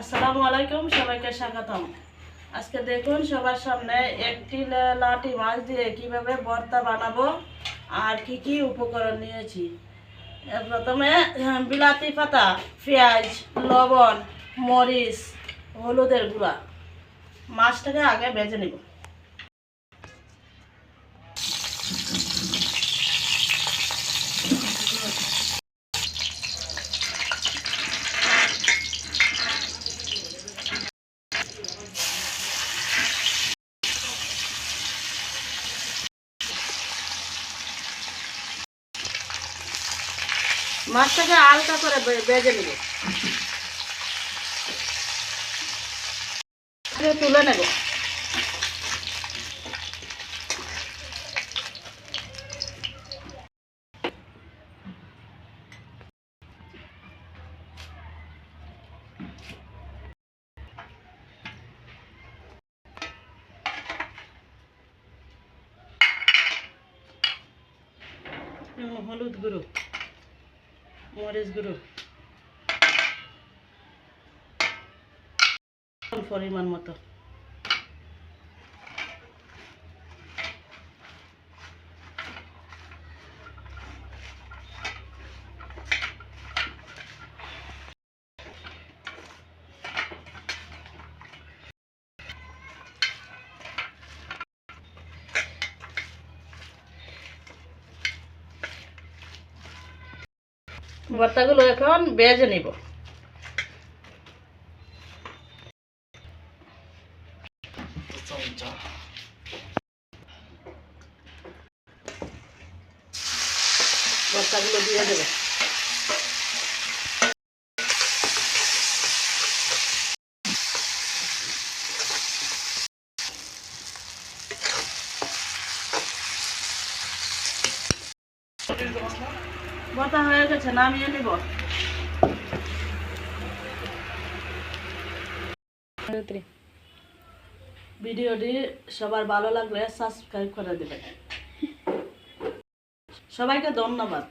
আসসালামু আলাইকুম, সবাইকে স্বাগতম। আজকে দেখুন, সবার সামনে একটি লাটি মাছ দিয়ে কীভাবে বর্তা বানাবো আর কি কি উপকরণ নিয়েছি। প্রথমে বিলাতি পাতা, পেঁয়াজ, লবণ, মরিচ, হলুদের গুঁড়া। মাছটাকে আগে ভেজে নিব। মাছটাকে হালকা করে বে- ভেজে নিব। তুলে নেব। হলুদ গুঁড়ো। মরিচ গুঁড়ো পরিমাণ মতো ভর্তাগুলো এখন বেজে নিব। ভর্তাগুলো দিয়ে দেবে। ভর্তা হয়ে গেছে নামিয়ে নিব। ভিডিওটি সবার ভালো লাগলে সাবস্ক্রাইব করে দেবেন। সবাইকে ধন্যবাদ।